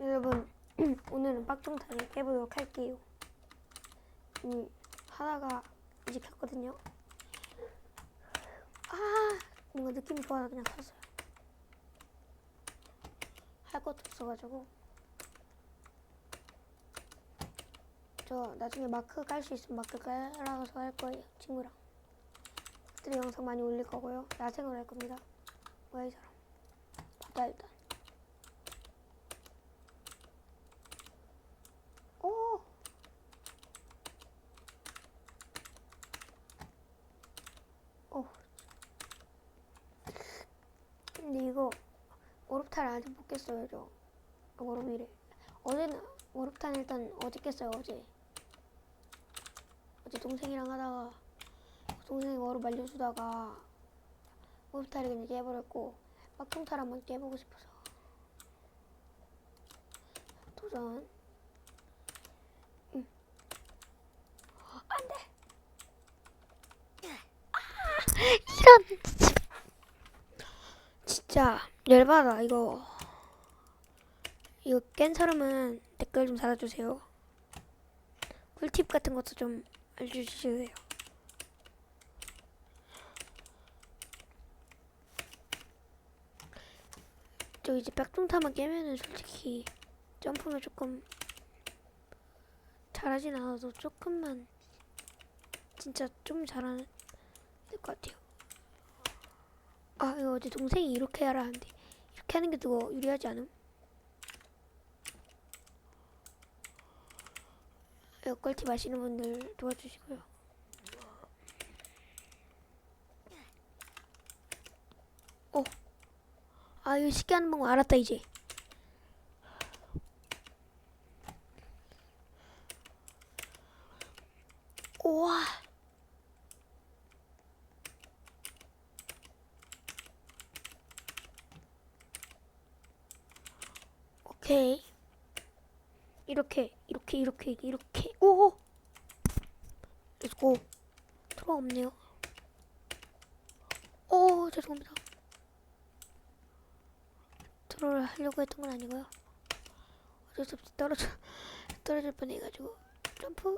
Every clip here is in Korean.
여러분 오늘은 빡종타를 깨보도록 할게요. 음, 하다가 이제 켰거든요. 아 뭔가 느낌이 좋아서 그냥 켰어요. 할 것도 없어가지고 저 나중에 마크 깔 수 있으면 마크 깔아서 할 거예요 친구랑. 그때 영상 많이 올릴 거고요. 야생으로 할 겁니다. 뭐야 이 사람? 보자 일단. 오. 오. 근데 이거 워룹탄 저. 워룹이래. 어제는 워룹탄 일단 어제 깼어요 어제. 어제 동생이랑 하다가 동생이 워룹 알려주다가 워룹탄을 그냥 깨버렸고 막통탈 한번 깨보고 싶어서 도전. 안돼. 이런 진짜 열받아 이거 이거 깬 사람은 댓글 좀 달아주세요 꿀팁 같은 것도 좀 알려주세요 저 이제 백종타만 깨면은 솔직히 점프는 조금 잘하진 않아도 조금만 진짜 좀 잘하는 될것 같아요. 아 이거 어제 동생이 이렇게 하라 하는데 이렇게 하는 게 더 유리하지 않음? 이거 꿀팁 아시는 분들 도와주시고요. 오, 아 이거 쉽게 하는 방법 알았다 이제. 우와. 오케이. 이렇게, 이렇게, 이렇게, 이렇게. 오! 렛츠고. 들어가 없네요. 오, 죄송합니다. 들어를 하려고 했던 건 아니고요. 어쩔 수 없이 떨어져, 떨어질 뻔해가지고. 점프,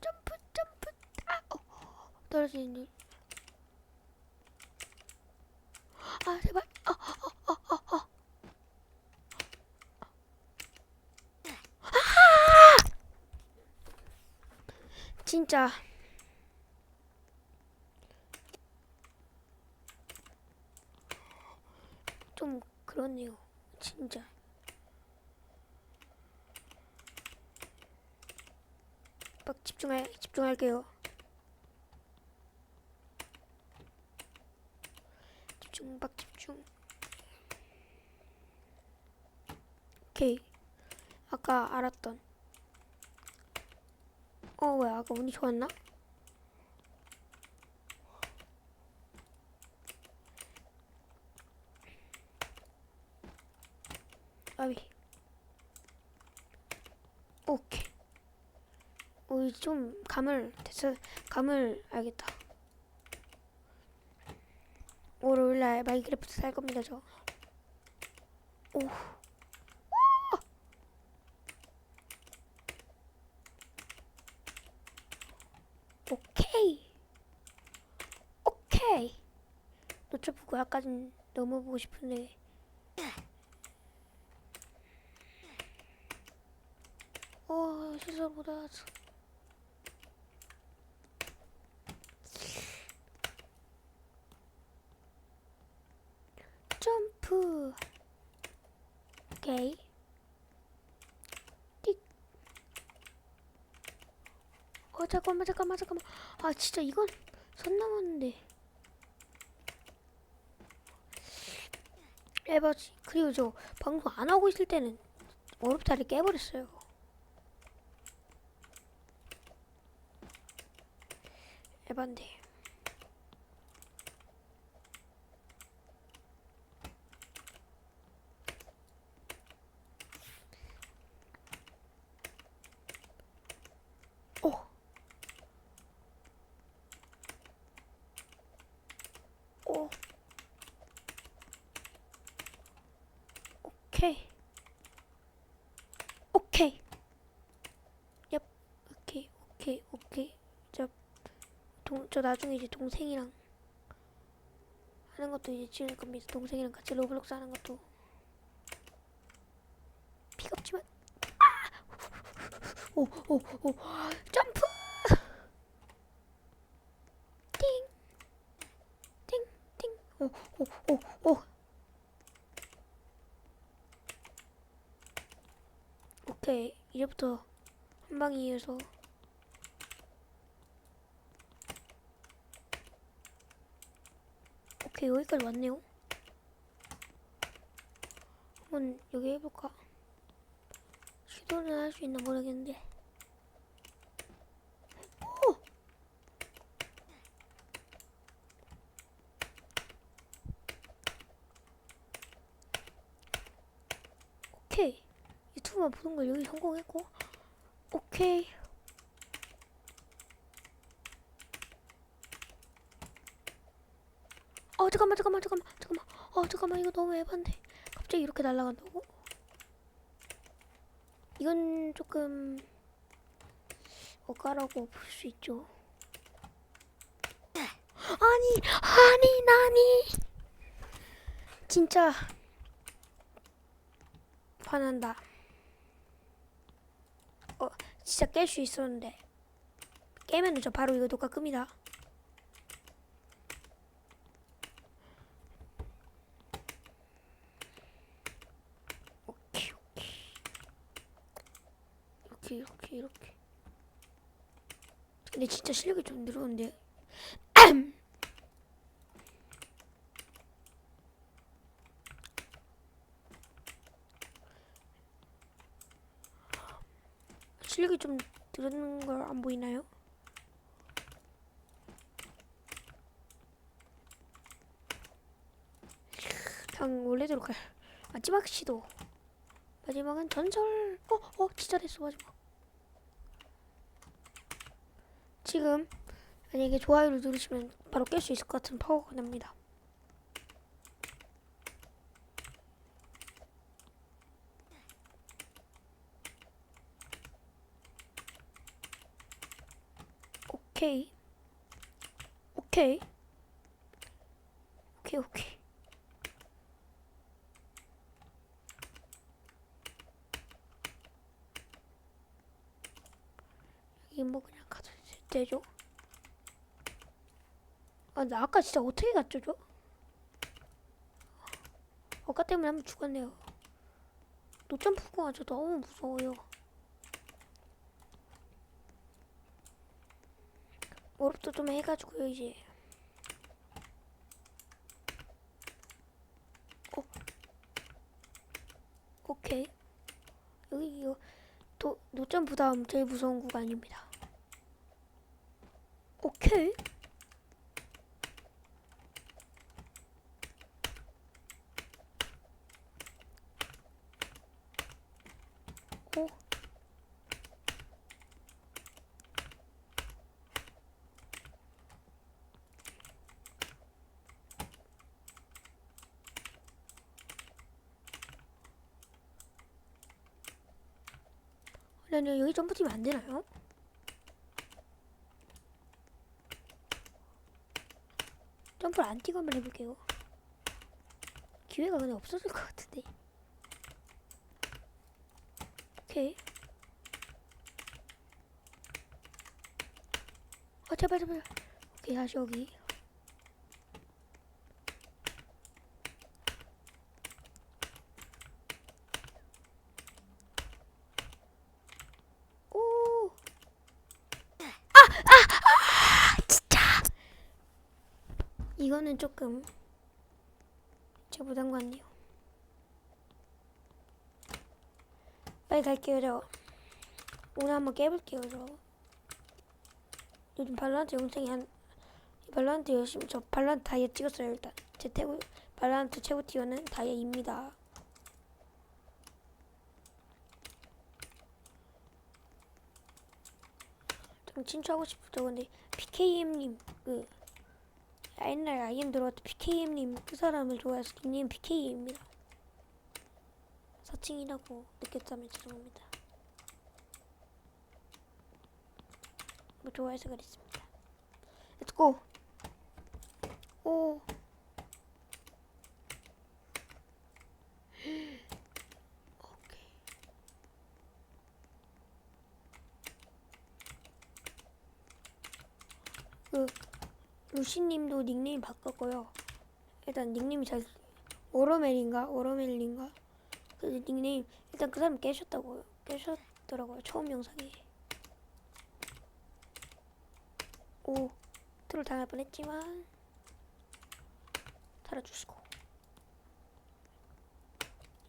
점프, 점프. 아, 어, 떨어지는 줄. 아, 제발. 어, 어, 어, 어, 어. 진짜. 좀 그렇네요 진짜. 막 집중할 집중할게요. 집중 막 집중. 오케이. 아까 알았던 어, 왜 아까 운이 좋았나? 아비. 오케이. 오, 좀 감을 됐어. 감을 알겠다. 월요일날 마이크래프트 살 겁니다, 저. 오. 오케이. 오케이. 노트북 약간 너무 보고 싶은데. 어, 시설보다. 점프. 오케이. 띡. 어, 잠깐만, 잠깐만, 잠깐만. 아, 진짜 이건 선 넘었는데. 에바지. 그리고 저 방송 안 하고 있을 때는 어렵다리 깨버렸어요. 에반데. 오. 오. 오케이. 동, 저 나중에 이제 동생이랑 하는 것도 이제 지을 겁니다. 동생이랑 같이 로블록스 하는 것도. 피가 없지만 오오 오. 점프! 띵띵띵오오오오. 오케이. 이제부터 한 방이어서 오케이 여기까지 왔네요. 한번 여기 해볼까? 시도는 할 수 있나 모르겠는데. 오! 오케이 유튜브만 보는 걸 여기 성공했고 오케이 잠깐만 잠깐만 잠깐만 잠깐만. 어 잠깐만. 이거 너무 에반데. 갑자기 이렇게 날아간다고? 이건 조금 어까라고 볼 수 있죠. 아니 아니 나니. 진짜 화난다. 어 진짜 깰 수 있었는데. 깨면 저 바로 이거 녹화 끕니다 오케이 오케이 이렇게 이렇게 이렇게 근데 진짜 실력이 좀 늘었는데 실력이 좀 늘는 걸 안 보이나요? 그냥 원래대로 갈 마지막 시도 마지막은 전설 어? 어? 진짜 됐어 마지막 지금 만약에 좋아요를 누르시면 바로 깰 수 있을 것 같은 파워가 납니다. 오케이. 오케이. 오케이 오케이 여기 뭐 그냥 가도 되죠? 아, 나 아까 진짜 어떻게 갔죠, 저? 아까 때문에 한 번 죽었네요. 노점프가 저 너무 무서워요. 월업도 좀 해가지고요, 이제. 어. 오케이. 여기 이거 도, 노점프 다음 제일 무서운 구간입니다. 오케이. 오. 아니, 여기 점프 뛰면 안 되나요? 점프를 안 뛰고 한번 해볼게요. 기회가 그냥 없어질 것 같은데. 오케이. 아 제발 제발. 오케이 다시 여기. 오. 아, 아, 아, 진짜. 이거는 조금 제 부담 같네요. 빨리 갈게요, 저. 오늘 한번 깨볼게요, 저. 요즘 발란트 영상이 한, 발란트 열심히, 저 발란트 다이아 찍었어요, 일단. 제 태고, 발란트 최고 티어는 다이아입니다. 좀 친추하고 싶죠, 근데, PKM님, 그, 옛날 아이엠 들어왔던 PKM님, 그 사람을 좋아해서 닉네임 PK입니다. 사칭이라고 느꼈다면 죄송합니다. 뭐 좋아해서 그랬습니다. 렛츠고. 오. 오케이. 그 루시님도 닉네임 바꿨고요. 일단 닉네임이 잘 오로멜인가 오로멜인가 그 닉네임 일단 그 사람 깨셨다고요. 깨셨더라고요. 처음 영상에. 오 트롤 당할 뻔했지만 달아주시고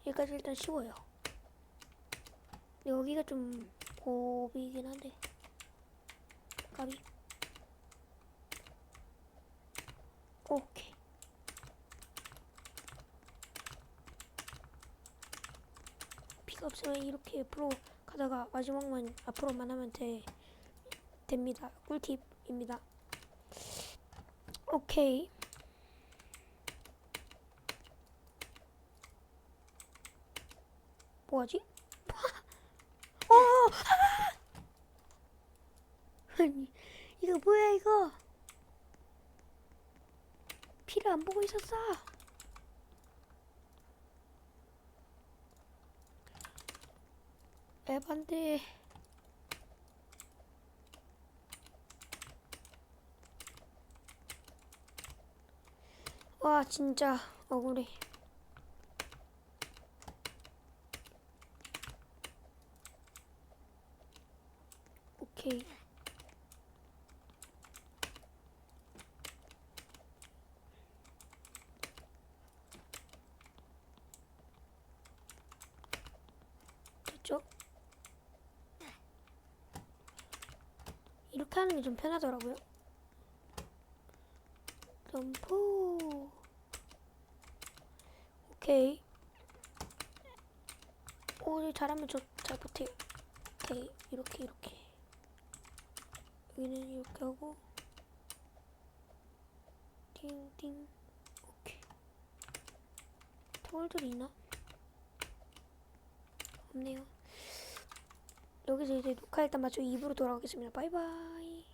여기까지 일단 쉬워요. 여기가 좀 고비긴 한데 까비 오케이 피가 없으면 이렇게 앞으로 가다가 마지막만 앞으로만 하면 돼 됩니다 꿀팁입니다 오케이 뭐하지? 어! 아! 아니 이거 뭐야 이거 피를 안 보고 있었어. 에반데 와 진짜 억울해. 오케이 됐죠? 하는 게 좀 편하더라고요. 점프. 오케이. 오, 잘하면 저 잘 못해요. 오케이. 이렇게, 이렇게. 여기는 이렇게 하고. 띵띵. 오케이. 털들이 있나? 없네요. 여기서 이제 녹화 일단 마치고 입으로 돌아오겠습니다. 바이바이.